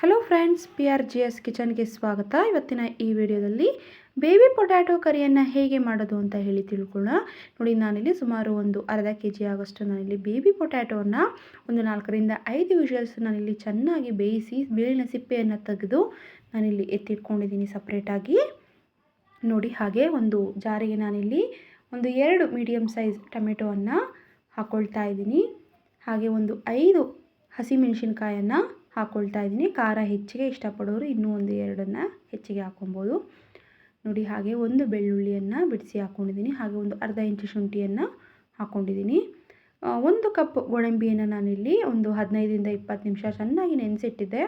Hello friends P R G S ಕಿಚನ್ಗೆ ಸ್ವಾಗತ. ಇವತ್ತಿನ ಈ ವಿಡಿಯೋದಲ್ಲಿ ಬೇಬಿ ಪೊಟ್ಯಾಟೊ ಕರಿಯನ್ನು ಹೇಗೆ ಮಾಡೋದು ಅಂತ ಹೇಳಿ ತಿಳ್ಕೊಳ್ಳೋಣ. ನೋಡಿ, ನಾನಿಲ್ಲಿ ಸುಮಾರು ಒಂದು ಅರ್ಧ ಕೆ ಜಿ ಆಗೋಷ್ಟು ನಾನಿಲ್ಲಿ ಬೇಬಿ ಪೊಟ್ಯಾಟೋವನ್ನು ಒಂದು ನಾಲ್ಕರಿಂದ ಐದು ವಿಷಲ್ಸ್ ನಾನಿಲ್ಲಿ ಚೆನ್ನಾಗಿ ಬೇಯಿಸಿ ಬೇಳಿನ ಸಿಪ್ಪೆಯನ್ನು ತೆಗೆದು ನಾನಿಲ್ಲಿ ಎತ್ತಿಟ್ಕೊಂಡಿದ್ದೀನಿ ಸಪ್ರೇಟಾಗಿ ನೋಡಿ, ಹಾಗೆ ಒಂದು ಜಾರಿಗೆ ನಾನಿಲ್ಲಿ ಒಂದು ಎರಡು ಮೀಡಿಯಮ್ ಸೈಜ್ ಟೊಮೆಟೊವನ್ನು ಹಾಕ್ಕೊಳ್ತಾ ಇದ್ದೀನಿ. ಹಾಗೆ ಒಂದು ಐದು ಹಸಿಮೆಣಸಿನ್ಕಾಯನ್ನು ಹಾಕ್ಕೊಳ್ತಾ ಇದ್ದೀನಿ. ಖಾರ ಹೆಚ್ಚಿಗೆ ಇಷ್ಟಪಡೋರು ಇನ್ನೂ ಒಂದು ಎರಡನ್ನು ಹೆಚ್ಚಿಗೆ ಹಾಕ್ಕೊಬೋದು ನೋಡಿ, ಹಾಗೆ ಒಂದು ಬೆಳ್ಳುಳ್ಳಿಯನ್ನು ಬಿಡಿಸಿ ಹಾಕ್ಕೊಂಡಿದ್ದೀನಿ ಹಾಗೆ ಒಂದು ಅರ್ಧ ಇಂಚು ಶುಂಠಿಯನ್ನು ಹಾಕ್ಕೊಂಡಿದ್ದೀನಿ ಒಂದು ಕಪ್ ಗೋಡಂಬಿಯನ್ನು ನಾನಿಲ್ಲಿ ಒಂದು ಹದಿನೈದರಿಂದ ಇಪ್ಪತ್ತು ನಿಮಿಷ ಚೆನ್ನಾಗಿ ನೆನೆಸಿಟ್ಟಿದ್ದೆ.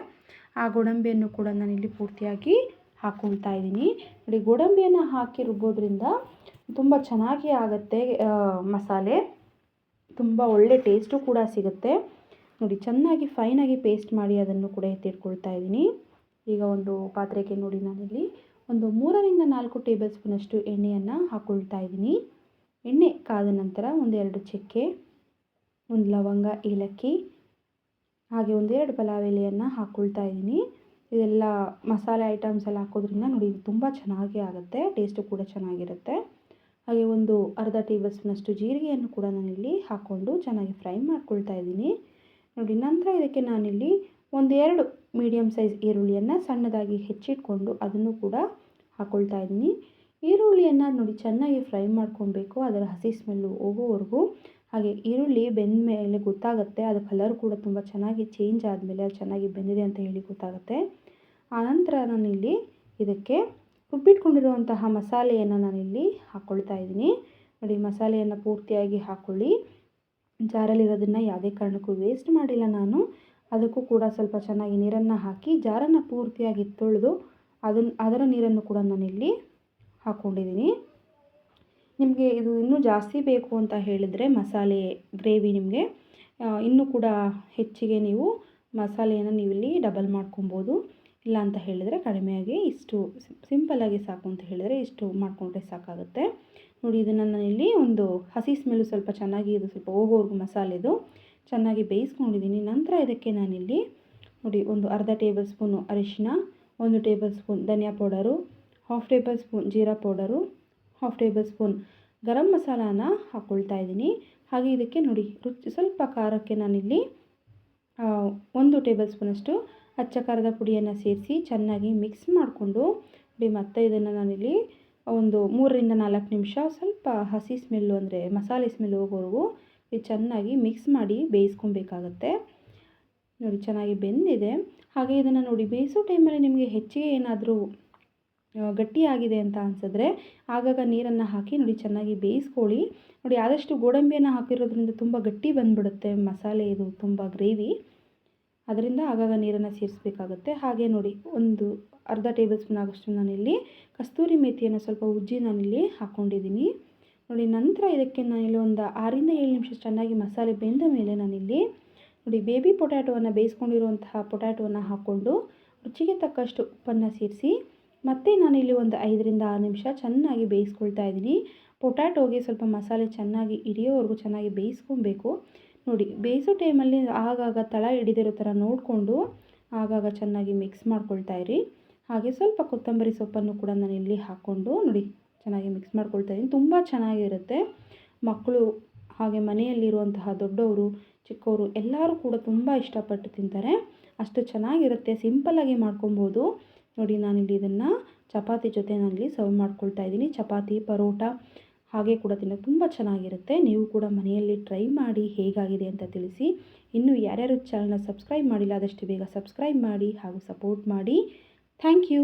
ಆ ಗೋಡಂಬಿಯನ್ನು ಕೂಡ ನಾನಿಲ್ಲಿ ಪೂರ್ತಿಯಾಗಿ ಹಾಕ್ಕೊಳ್ತಾ ಇದ್ದೀನಿ. ನೋಡಿ, ಗೋಡಂಬಿಯನ್ನು ಹಾಕಿ ರುಬ್ಬೋದ್ರಿಂದ ತುಂಬ ಚೆನ್ನಾಗಿ ಆಗುತ್ತೆ ಮಸಾಲೆ. ತುಂಬ ಒಳ್ಳೆ ಟೇಸ್ಟು ಕೂಡ ಸಿಗುತ್ತೆ. ನೋಡಿ, ಚೆನ್ನಾಗಿ ಫೈನಾಗಿ ಪೇಸ್ಟ್ ಮಾಡಿ ಅದನ್ನು ಕೂಡ ಎತ್ತಿಟ್ಕೊಳ್ತಾ ಇದ್ದೀನಿ. ಈಗ ಒಂದು ಪಾತ್ರೆಗೆ ನೋಡಿ ನಾನಿಲ್ಲಿ ಒಂದು ಮೂರರಿಂದ ನಾಲ್ಕು ಟೇಬಲ್ ಸ್ಪೂನಷ್ಟು ಎಣ್ಣೆಯನ್ನು ಹಾಕ್ಕೊಳ್ತಾ ಇದ್ದೀನಿ. ಎಣ್ಣೆ ಕಾದ ನಂತರ ಒಂದೆರಡು ಚಕ್ಕೆ, ಒಂದು ಲವಂಗ, ಏಲಕ್ಕಿ, ಹಾಗೆ ಒಂದೆರಡು ಪಲಾವ್ ಎಲೆಯನ್ನು ಹಾಕ್ಕೊಳ್ತಾ ಇದ್ದೀನಿ. ಇದೆಲ್ಲ ಮಸಾಲೆ ಐಟಮ್ಸ್ ಎಲ್ಲ ಹಾಕೋದ್ರಿಂದ ನೋಡಿ ತುಂಬ ಚೆನ್ನಾಗಿ ಆಗುತ್ತೆ ಟೇಸ್ಟು ಕೂಡ ಚೆನ್ನಾಗಿರುತ್ತೆ. ಹಾಗೆ ಒಂದು ಅರ್ಧ ಟೇಬಲ್ ಸ್ಪೂನಷ್ಟು ಜೀರಿಗೆಯನ್ನು ಕೂಡ ನಾನಿಲ್ಲಿ ಹಾಕ್ಕೊಂಡು ಚೆನ್ನಾಗಿ ಫ್ರೈ ಮಾಡ್ಕೊಳ್ತಾ ಇದ್ದೀನಿ. ನೋಡಿ, ನಂತರ ಇದಕ್ಕೆ ನಾನಿಲ್ಲಿ ಒಂದೆರಡು ಮೀಡಿಯಮ್ ಸೈಜ್ ಈರುಳ್ಳಿಯನ್ನು ಸಣ್ಣದಾಗಿ ಹೆಚ್ಚಿಟ್ಕೊಂಡು ಅದನ್ನು ಕೂಡ ಹಾಕ್ಕೊಳ್ತಾ ಇದ್ದೀನಿ. ಈರುಳ್ಳಿಯನ್ನು ನೋಡಿ, ಚೆನ್ನಾಗಿ ಫ್ರೈ ಮಾಡ್ಕೊಬೇಕು. ಅದರ ಹಸಿ ಸ್ಮೆಲ್ಲು ಹೋಗೋವರೆಗೂ. ಹಾಗೆ ಈರುಳ್ಳಿ ಬೆಂದ ಮೇಲೆ ಗೊತ್ತಾಗುತ್ತೆ. ಅದು ಕಲರ್ ಕೂಡ ತುಂಬ ಚೆನ್ನಾಗಿ ಚೇಂಜ್ ಆದಮೇಲೆ ಅದು ಚೆನ್ನಾಗಿ ಬೆಂದಿದೆ ಅಂತ ಹೇಳಿ ಗೊತ್ತಾಗುತ್ತೆ. ಆನಂತರ ನಾನಿಲ್ಲಿ ಇದಕ್ಕೆ ರುಬ್ಬಿಟ್ಕೊಂಡಿರುವಂತಹ ಮಸಾಲೆಯನ್ನು ನಾನಿಲ್ಲಿ ಹಾಕ್ಕೊಳ್ತಾ ಇದ್ದೀನಿ. ನೋಡಿ, ಮಸಾಲೆಯನ್ನು ಪೂರ್ತಿಯಾಗಿ ಹಾಕ್ಕೊಳ್ಳಿ ಜಾರಲ್ಲಿರೋದನ್ನು ಯಾವುದೇ ಕಾರಣಕ್ಕೂ ವೇಸ್ಟ್ ಮಾಡಿಲ್ಲ ನಾನು. ಅದಕ್ಕೂ ಕೂಡ ಸ್ವಲ್ಪ ಚೆನ್ನಾಗಿ ನೀರನ್ನು ಹಾಕಿ ಜಾರನ್ನು ಪೂರ್ತಿಯಾಗಿ ತೊಳೆದು ಅದನ್ನು ಅದರ ನೀರನ್ನು ಕೂಡ ನಾನಿಲ್ಲಿ ಹಾಕ್ಕೊಂಡಿದ್ದೀನಿ ನಿಮಗೆ ಇದು ಇನ್ನೂ ಜಾಸ್ತಿ ಬೇಕು ಅಂತ ಹೇಳಿದರೆ ಮಸಾಲೆ ಗ್ರೇವಿ ನಿಮಗೆ ಇನ್ನೂ ಕೂಡ ಹೆಚ್ಚಿಗೆ ನೀವು ಮಸಾಲೆಯನ್ನು ನೀವಿಲ್ಲಿ ಡಬಲ್ ಮಾಡ್ಕೊಬೋದು. ಇಲ್ಲ ಅಂತ ಹೇಳಿದರೆ ಕಡಿಮೆಯಾಗಿ ಇಷ್ಟು ಸಿಂಪಲ್ಲಾಗಿ ಸಾಕು ಅಂತ ಹೇಳಿದರೆ ಇಷ್ಟು ಮಾಡಿಕೊಂಡ್ರೆ ಸಾಕಾಗುತ್ತೆ. ನೋಡಿ, ಇದನ್ನು ನಾನಿಲ್ಲಿ ಒಂದು ಹಸಿ ಸ್ಮೆಲ್ಲು ಸ್ವಲ್ಪ ಚೆನ್ನಾಗಿ ಇದು ಸ್ವಲ್ಪ ಹೋಗೋವರೆಗೂ ಮಸಾಲೆದು ಚೆನ್ನಾಗಿ ಬೇಯಿಸ್ಕೊಂಡಿದ್ದೀನಿ. ನಂತರ ಇದಕ್ಕೆ ನಾನಿಲ್ಲಿ ನೋಡಿ, ಒಂದು ಅರ್ಧ ಟೇಬಲ್ ಸ್ಪೂನು ಅರಿಶಿನ, ಒಂದು ಟೇಬಲ್ ಸ್ಪೂನ್ ಧನಿಯಾ ಪೌಡರು, ಹಾಫ್ ಟೇಬಲ್ ಸ್ಪೂನ್ ಜೀರಾ ಪೌಡರು, ಹಾಫ್ ಟೇಬಲ್ ಸ್ಪೂನ್ ಗರಂ ಮಸಾಲಾನ ಹಾಕ್ಕೊಳ್ತಾ ಇದ್ದೀನಿ. ಹಾಗೆ ಇದಕ್ಕೆ ನೋಡಿ, ರುಚಿ ಸ್ವಲ್ಪ ಖಾರಕ್ಕೆ ನಾನಿಲ್ಲಿ ಒಂದು ಟೇಬಲ್ ಸ್ಪೂನಷ್ಟು ಅಚ್ಚ ಖಾರದ ಪುಡಿಯನ್ನು ಸೇರಿಸಿ ಚೆನ್ನಾಗಿ ಮಿಕ್ಸ್ ಮಾಡಿಕೊಂಡು ನೋಡಿ, ಮತ್ತೆ ಇದನ್ನು ನಾನಿಲ್ಲಿ ಒಂದು ಮೂರರಿಂದ ನಾಲ್ಕು ನಿಮಿಷ ಸ್ವಲ್ಪ ಹಸಿ ಸ್ಮೆಲ್ಲು ಅಂದರೆ ಮಸಾಲೆ ಸ್ಮೆಲ್ ಹೋಗೋವರೆಗೂ ಇದು ಚೆನ್ನಾಗಿ ಮಿಕ್ಸ್ ಮಾಡಿ ಬೇಯಿಸ್ಕೊಬೇಕಾಗತ್ತೆ. ನೋಡಿ ಚೆನ್ನಾಗಿ ಬೆಂದಿದೆ. ಹಾಗೆ ಇದನ್ನು ನೋಡಿ ಬೇಯಿಸೋ ಟೈಮಲ್ಲಿ ನಿಮಗೆ ಹೆಚ್ಚಿಗೆ ಏನಾದರೂ ಗಟ್ಟಿಯಾಗಿದೆ ಅಂತ ಅನಿಸಿದ್ರೆ ಆಗಾಗ ನೀರನ್ನು ಹಾಕಿ ನೋಡಿ ಚೆನ್ನಾಗಿ ಬೇಯಿಸ್ಕೊಳ್ಳಿ. ನೋಡಿ ಆದಷ್ಟು ಗೋಡಂಬಿಯನ್ನು ಹಾಕಿರೋದ್ರಿಂದ ತುಂಬ ಗಟ್ಟಿ ಬಂದುಬಿಡುತ್ತೆ ಮಸಾಲೆ ಇದು, ತುಂಬ ಗ್ರೇವಿ. ಅದರಿಂದ ಆಗಾಗ ನೀರನ್ನು ಸೇರಿಸ್ಬೇಕಾಗುತ್ತೆ. ಹಾಗೆ ನೋಡಿ, ಒಂದು ಅರ್ಧ ಟೇಬಲ್ ಸ್ಪೂನ್ ಆಗೋಷ್ಟು ನಾನಿಲ್ಲಿ ಕಸ್ತೂರಿ ಮೇಥಿಯನ್ನು ಸ್ವಲ್ಪ ಉಜ್ಜಿ ನಾನಿಲ್ಲಿ ಹಾಕ್ಕೊಂಡಿದ್ದೀನಿ. ನೋಡಿ, ನಂತರ ಇದಕ್ಕೆ ನಾನಿಲ್ಲಿ ಒಂದು ಆರಿಂದ ಏಳು ನಿಮಿಷ ಚೆನ್ನಾಗಿ ಮಸಾಲೆ ಬೆಂದ ಮೇಲೆ ನಾನಿಲ್ಲಿ ನೋಡಿ, ಬೇಬಿ ಪೊಟ್ಯಾಟೋವನ್ನು ಬೇಯಿಸ್ಕೊಂಡಿರುವಂತಹ ಪೊಟ್ಯಾಟೋವನ್ನು ಹಾಕ್ಕೊಂಡು ರುಚಿಗೆ ತಕ್ಕಷ್ಟು ಉಪ್ಪನ್ನು ಸೇರಿಸಿ, ಮತ್ತೆ ನಾನಿಲ್ಲಿ ಒಂದು ಐದರಿಂದ ಆರು ನಿಮಿಷ ಚೆನ್ನಾಗಿ ಬೇಯಿಸ್ಕೊಳ್ತಾ ಇದ್ದೀನಿ. ಪೊಟ್ಯಾಟೋಗೆ ಸ್ವಲ್ಪ ಮಸಾಲೆ ಚೆನ್ನಾಗಿ ಹಿಡಿಯೋವರೆಗೂ ಚೆನ್ನಾಗಿ ಬೇಯಿಸ್ಕೊಬೇಕು. ನೋಡಿ, ಬೇಯಿಸೋ ಟೈಮಲ್ಲಿ ಆಗಾಗ ತಳ ಹಿಡಿದಿರೋ ಥರ ನೋಡಿಕೊಂಡು ಆಗಾಗ ಚೆನ್ನಾಗಿ ಮಿಕ್ಸ್ ಮಾಡ್ಕೊಳ್ತಾ ಇರಿ. ಹಾಗೆ ಸ್ವಲ್ಪ ಕೊತ್ತಂಬರಿ ಸೊಪ್ಪನ್ನು ಕೂಡ ನಾನು ಇಲ್ಲಿ ಹಾಕ್ಕೊಂಡು ನೋಡಿ, ಚೆನ್ನಾಗಿ ಮಿಕ್ಸ್ ಮಾಡ್ಕೊಳ್ತಾ ಇದ್ದೀನಿ. ತುಂಬ ಚೆನ್ನಾಗಿರುತ್ತೆ. ಮಕ್ಕಳು ಹಾಗೆ ಮನೆಯಲ್ಲಿರುವಂತಹ ದೊಡ್ಡವರು, ಚಿಕ್ಕವರು ಎಲ್ಲರೂ ಕೂಡ ತುಂಬ ಇಷ್ಟಪಟ್ಟು ತಿಂತಾರೆ. ಅಷ್ಟು ಚೆನ್ನಾಗಿರುತ್ತೆ. ಸಿಂಪಲ್ಲಾಗಿ ಮಾಡ್ಕೊಬೋದು ನೋಡಿ, ನಾನಿಲ್ಲಿ ಇದನ್ನು ಚಪಾತಿ ಜೊತೆ ನಾನಿಲ್ಲಿ ಸರ್ವ್ ಮಾಡ್ಕೊಳ್ತಾ ಇದ್ದೀನಿ. ಚಪಾತಿ, ಪರೋಟ ಹಾಗೆ ಕೂಡ ತಿನ್ನೋಕೆ ತುಂಬ ಚೆನ್ನಾಗಿರುತ್ತೆ. ನೀವು ಕೂಡ ಮನೆಯಲ್ಲಿ ಟ್ರೈ ಮಾಡಿ ಹೇಗಾಗಿದೆ ಅಂತ ತಿಳಿಸಿ. ಇನ್ನು ಯಾರ್ಯಾರು ಚಾನಲ್ನ ಸಬ್ಸ್ಕ್ರೈಬ್ ಮಾಡಿಲ್ಲ, ಆದಷ್ಟು ಬೇಗ ಸಬ್ಸ್ಕ್ರೈಬ್ ಮಾಡಿ ಹಾಗೂ ಸಪೋರ್ಟ್ ಮಾಡಿ. Thank you.